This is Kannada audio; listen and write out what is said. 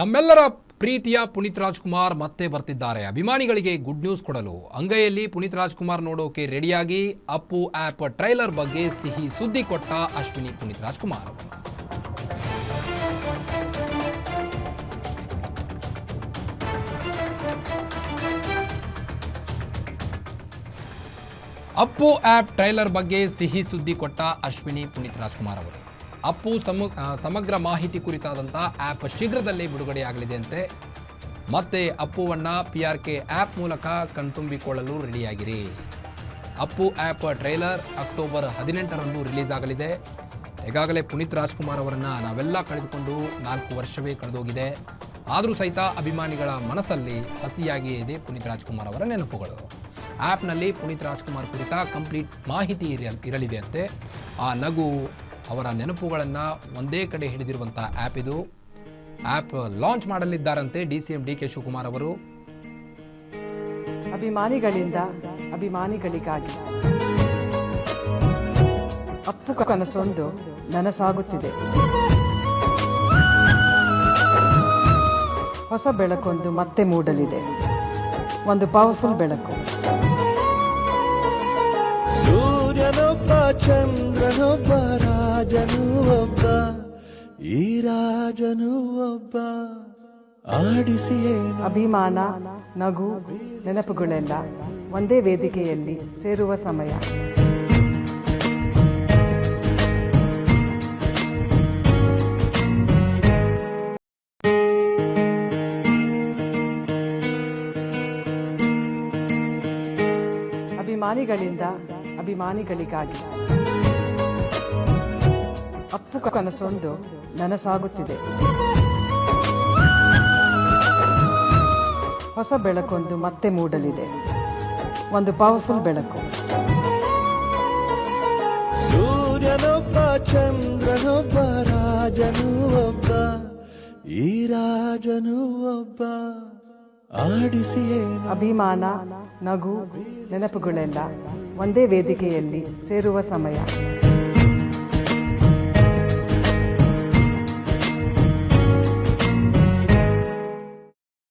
ನಮ್ಮೆಲ್ಲರ ಪ್ರೀತಿಯ ಪುನೀತ್ ರಾಜ್ಕುಮಾರ್ ಮತ್ತೆ ಬರ್ತಿದ್ದಾರೆ. ಅಭಿಮಾನಿಗಳಿಗೆ ಗುಡ್ ನ್ಯೂಸ್ ಕೊಡಲು. ಅಂಗೈಯಲ್ಲಿ ಪುನೀತ್ ರಾಜ್ಕುಮಾರ್ ನೋಡೋಕೆ ರೆಡಿಯಾಗಿ ಅಪ್ಪು ಆ್ಯಪ್ ಟ್ರೈಲರ್ ಬಗ್ಗೆ ಸಿಹಿ ಸುದ್ದಿ ಕೊಟ್ಟ ಅಶ್ವಿನಿ ಪುನೀತ್ ರಾಜ್ಕುಮಾರ್. ಅಪ್ಪು ಆ್ಯಪ್ ಟ್ರೈಲರ್ ಬಗ್ಗೆ ಸಿಹಿ ಸುದ್ದಿ ಕೊಟ್ಟ ಅಶ್ವಿನಿ ಪುನೀತ್ ರಾಜ್ಕುಮಾರ್ ಅವರು. ಅಪ್ಪು ಸಮ ಸಮಗ್ರ ಮಾಹಿತಿ ಕುರಿತಾದಂಥ ಆ್ಯಪ್ ಶೀಘ್ರದಲ್ಲೇ ಬಿಡುಗಡೆಯಾಗಲಿದೆ ಅಂತೆ. ಮತ್ತೆ ಅಪ್ಪುವನ್ನ ಪಿ ಆರ್ ಕೆ ಆ್ಯಪ್ ಮೂಲಕ ಕಣ್ತುಂಬಿಕೊಳ್ಳಲು ರೆಡಿಯಾಗಿರಿ. ಅಪ್ಪು ಆ್ಯಪ್ ಟ್ರೈಲರ್ ಅಕ್ಟೋಬರ್ ಹದಿನೆಂಟರಂದು ರಿಲೀಸ್ ಆಗಲಿದೆ. ಈಗಾಗಲೇ ಪುನೀತ್ ರಾಜ್ಕುಮಾರ್ ಅವರನ್ನು ನಾವೆಲ್ಲ ಕಳೆದುಕೊಂಡು ನಾಲ್ಕು ವರ್ಷವೇ ಕಳೆದೋಗಿದೆ. ಆದರೂ ಸಹಿತ ಅಭಿಮಾನಿಗಳ ಮನಸ್ಸಲ್ಲಿ ಹಸಿಯಾಗಿಯೇ ಇದೆ ಪುನೀತ್ ರಾಜ್ಕುಮಾರ್ ಅವರ ನೆನಪುಗಳು. ಆ್ಯಪ್ನಲ್ಲಿ ಪುನೀತ್ ರಾಜ್ಕುಮಾರ್ ಕುರಿತ ಕಂಪ್ಲೀಟ್ ಮಾಹಿತಿ ಇರ ಇರಲಿದೆ ಅಂತೆ. ಆ ನಗು ಅವರ ನೆನಪುಗಳನ್ನು ಒಂದೇ ಕಡೆ ಹಿಡಿದಿರುವಂಥ ಆ್ಯಪ್ ಇದು. App launch ಮಾಡಲಿದ್ದಾರಂತೆ D C M D K Shivakumar ಅವರು. ಅಭಿಮಾನಿಗಳಿಂದ ಅಭಿಮಾನಿಗಳಿಗಾಗಿ ಅಪ್ಪು ಕನಸೊಂದು ನನಸಾಗುತ್ತಿದೆ. ಹೊಸ ಬೆಳಕೊಂದು ಮತ್ತೆ ಮೂಡಲಿದೆ. ಒಂದು ಪವರ್ಫುಲ್ ಬೆಳಕು. ಸೂರ್ಯನೊಬ್ಬ ಚಂದ್ರನೊಬ್ಬ ರಾಜನು ಒಬ್ಬ ಆಡಿಸಿ ಅಭಿಮಾನ ನಗು ನೆನಪುಗಳೆಲ್ಲ ಒಂದೇ ವೇದಿಕೆಯಲ್ಲಿ ಸೇರುವ ಸಮಯ. ಅಭಿಮಾನಿಗಳಿಂದ ಅಭಿಮಾನಿಗಳಿಗಾಗಿ. ಅಪ್ಪು ಕನಸೊಂದು ನನಸಾಗುತ್ತಿದೆ. ಹೊಸ ಬೆಳಕೊಂದು ಮತ್ತೆ ಮೂಡಲಿದೆ. ಒಂದು ಪವರ್ಫುಲ್ ಬೆಳಕು. ಸೂರ್ಯನೊಬ್ಬ ಚಂದ್ರನೊಬ್ಬ ರಾಜನು ಒಬ್ಬ ಈ ರಾಜನು ಒಬ್ಬ. ಆಡಿಸಿ ಅಭಿಮಾನ ನಗು ನೆನಪುಗಳೆಲ್ಲ ಒಂದೇ ವೇದಿಕೆಯಲ್ಲಿ ಸೇರುವ ಸಮಯ.